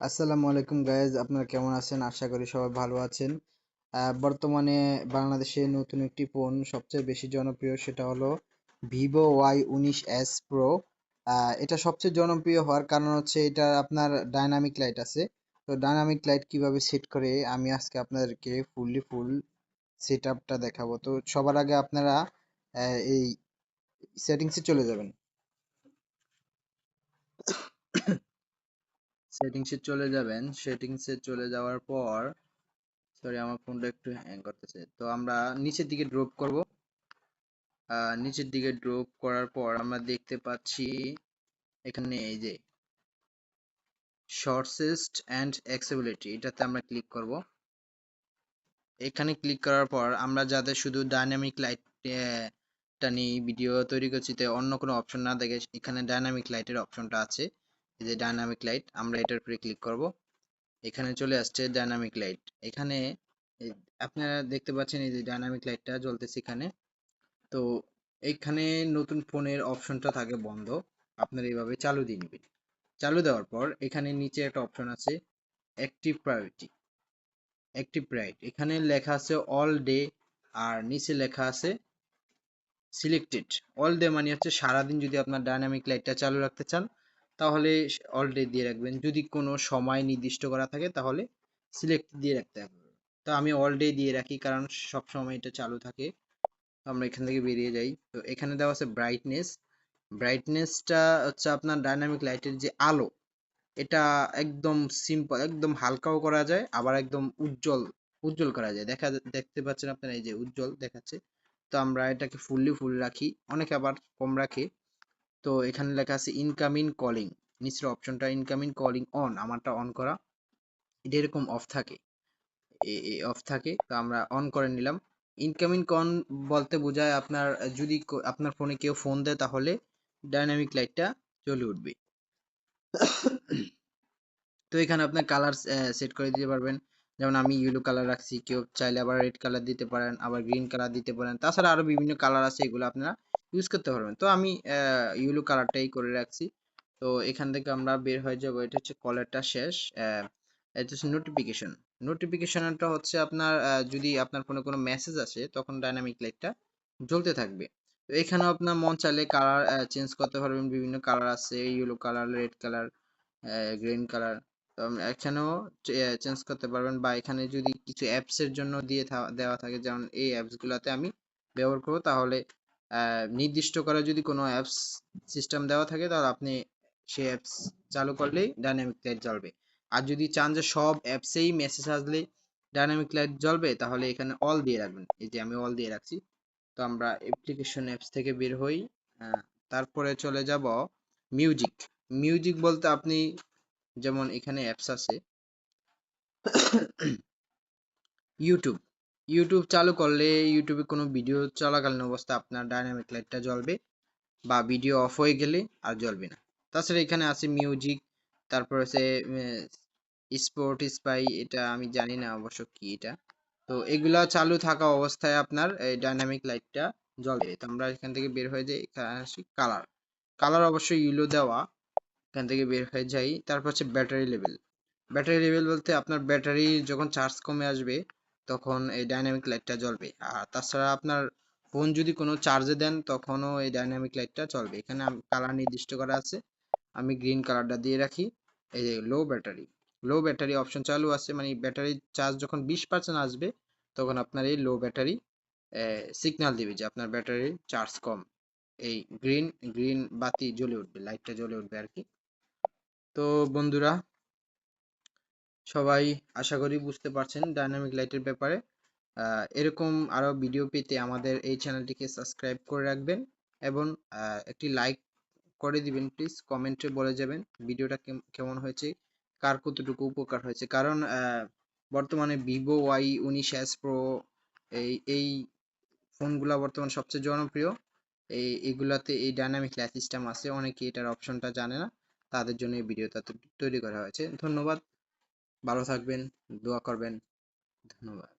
আসসালামু আলাইকুম গাইজ আপনারা কেমন আছেন? আশা করি সবাই ভালো আছেন। বর্তমানে বাংলাদেশে নতুন একটি ফোন সবচেয়ে বেশি জনপ্রিয় সেটা হলো ভিভো ওয়াই উনিশ এস প্রো এটা সবচেয়ে জনপ্রিয় হওয়ার কারণ হচ্ছে এটা আপনার ডাইনামিক লাইট আছে। তো ডাইনামিক লাইট কীভাবে সেট করে, আমি আজকে আপনাদেরকে ফুললি ফুল সেট আপটা দেখাবো। তো সবার আগে আপনারা এই সেটিংসে চলে যাবেন। সেটিংসে চলে যাবেন। সেটিংসে চলে যাওয়ার পর সরি আমার ফোনটা একটু হ্যাং করতেছে। তো আমরা নিচের দিকে ড্রপ করব। নিচের দিকে ড্রপ করার পর আমরা দেখতে পাচ্ছি এখানে এই যে শর্টসেস্ট অ্যান্ড অ্যাক্সেবিলিটি এটাতে আমরা ক্লিক করব। এখানে ক্লিক করার পর আমরা যাদের শুধু ডাইনামিক লাইট নিয়ে ভিডিও তৈরি করছি। তো অন্য কোনো অপশন না দেখে এখানে ডাইনামিক লাইটের অপশনটা আছে। এই যে ডাইনামিক লাইট আমরা এটার উপরে ক্লিক করব। এখানে চলে আসছে ডাইনামিক লাইট এখানে আপনারা দেখতে পাচ্ছেন এই যে ডাইনামিক লাইটটা জ্বলতেছে এখানে। তো এখানে নতুন ফোনের অপশনটা থাকে বন্ধ। আপনারা এইভাবে চালু দিয়ে নেবেন। চালু দেওয়ার পর এখানে নিচে একটা অপশন আছে অ্যাক্টিভ প্রায়োরিটি অ্যাক্টিভ প্রাইট এখানে লেখা আছে অল ডে আর নিচে লেখা আছে সিলেক্টেড অল ডে মানে হচ্ছে সারাদিন যদি আপনার ডাইনামিক লাইটটা চালু রাখতে চান, তাহলে অল ডে দিয়ে রাখবেন। যদি কোনো সময় নির্দিষ্ট করা থাকে, তাহলে সিলেক্ট দিয়ে রাখতে হবে। তো আমি অল ডে দিয়ে রাখি কারণ সব সময় এটা চালু থাকে। আমরা এখান থেকে বেরিয়ে যাই। তো এখানে দেওয়া আছে ব্রাইটনেস ব্রাইটনেসটা হচ্ছে আপনার ডাইনামিক লাইটের যে আলো, এটা একদম সিম্পল একদম হালকাও করা যায়, আবার একদম উজ্জ্বল উজ্জ্বল করা যায়। দেখা, দেখতে পাচ্ছেন আপনারা এই যে উজ্জ্বল দেখাচ্ছে। তো আমরা এটাকে ফুললি ফুল রাখি। অনেকে আবার কম রাখে। তো এখানে লেখা আছে ইনকামিং কলিং নিচের অপশনটা ইনকামিং কলিং অন আমারটা অন করা। এটা এরকম অফ থাকে। অফ থাকে। তো আমরা অন করে নিলাম। ইনকামিং কন বলতে বোঝায় আপনার, যদি আপনার ফোনে কেউ ফোন দেয় তাহলে ডাইনামিক লাইটটা জ্বলে উঠবে। তো এখানে আপনার কালার সেট করে দিতে পারবেন। যেমন আমি ইয়েলো কালার রাখছি, কেউ চাইলে আবার রেড কালার দিতে পারেন, আবার গ্রিন কালার দিতে পারেন। তাছাড়া আরও বিভিন্ন কালার আছে এগুলো আপনারা ইউজ করতে পারবেন। তো আমি ইয়েলো কালারটাই করে রাখছি। তো এখান থেকে আমরা বের হয়ে যাব, এটা হচ্ছে কলারটা শেষ এটা হচ্ছে নোটিফিকেশন নোটিফিকেশনটা হচ্ছে আপনার যদি আপনার ফোনে কোনো মেসেজ আসে, তখন ডাইনামিক লাইটটা জ্বলতে থাকবে। তো এখানেও আপনার মন চাইলে কালার চেঞ্জ করতে পারবেন। বিভিন্ন কালার আছে yellow colour red colour green colour তো এখানেও চেঞ্জ করতে পারবেন বা এখানে যদি কিছু অ্যাপস এর জন্য দিয়ে দেওয়া থাকে, যেমন এই অ্যাপস গুলাতে আমি ব্যবহার করব, তাহলে নির্দিষ্ট করে যদি কোনো অ্যাপস সিস্টেম দেওয়া থাকে, তাহলে আপনি সেই অ্যাপস চালু করলেই ডাইনামিক লাইট জ্বলবে। আর যদি চান যে সব অ্যাপসেই মেসেজ আসলে ডাইনামিক লাইট জ্বলবে, তাহলে এখানে অল দিয়ে রাখবেন। এই যে আমি অল দিয়ে রাখছি, তো আমরা অ্যাপ্লিকেশন অ্যাপস থেকে বের হই। তারপরে চলে যাব মিউজিক মিউজিক বলতে আপনি যেমন এখানে অ্যাপস আছে। ইউটিউব ইউটিউব চালু করলে ইউটিউবে কোনো ভিডিও চলাকালীন অবস্থা আপনার ডাইনামিক লাইটটা জ্বলবে বা ভিডিও অফ হয়ে গেলে আর জ্বলবে না। তাছাড়া এখানে আছে মিউজিক তারপর আছে স্পোর্ট স্পাই এটা আমি জানি না অবশ্য কি এটা। তো এগুলা চালু থাকা অবস্থায় আপনার এই ডাইনামিক লাইটটা জ্বলবে। তো আমরা এখান থেকে বের হয়ে যাই, এখানে আসি কালার কালার অবশ্যই ইয়েলো দেওয়া। এখান থেকে বের হয়ে যাই। তারপর হচ্ছে ব্যাটারি লেভেল ব্যাটারি লেভেল বলতে আপনার ব্যাটারি যখন চার্জ কমে আসবে, তখন এই ডাইনামিক লাইটটা জ্বলবে। আর তাছাড়া আপনার ফোন যদি কোনো চার্জে দেন, তখনও এই ডাইনামিক লাইটটা চলবে। এখানে কালার নির্দিষ্ট করা আছে। আমি গ্রিন কালারটা দিয়ে রাখি। এই যে low battery low battery option চালু আছে। মানে ব্যাটারি চার্জ যখন বিশ পার্সেন্ট আসবে, তখন আপনার এই লো ব্যাটারি সিগন্যাল দিবে যে আপনার ব্যাটারির চার্জ কম। এই গ্রিন গ্রিন বাতি জ্বলে উঠবে লাইটটা জ্বলে উঠবে আর কি। তো বন্ধুরা, সবাই আশা করি বুঝতে পারছেন ডাইনামিক লাইটের ব্যাপারে। এরকম আরও ভিডিও পেতে আমাদের এই চ্যানেলটিকে সাবস্ক্রাইব করে রাখবেন এবং একটি লাইক করে দিবেন প্লিজ কমেন্টে বলে যাবেন ভিডিওটা কেম- কেমন হয়েছে, কার কতটুকু উপকার হয়েছে। কারণ বর্তমানে ভিভো ওয়াই উনিশ এস প্রো এই এই ফোনগুলা বর্তমানে সবচেয়ে জনপ্রিয়। এই, এগুলাতে এই ডাইনামিক লাইট সিস্টেম আছে, অনেকে এটার অপশনটা জানে না। তাদের জন্য এই ভিডিওটা তৈরি করা হয়েছে। ধন্যবাদ। ভালো থাকবেন দোয়া করবেন। ধন্যবাদ।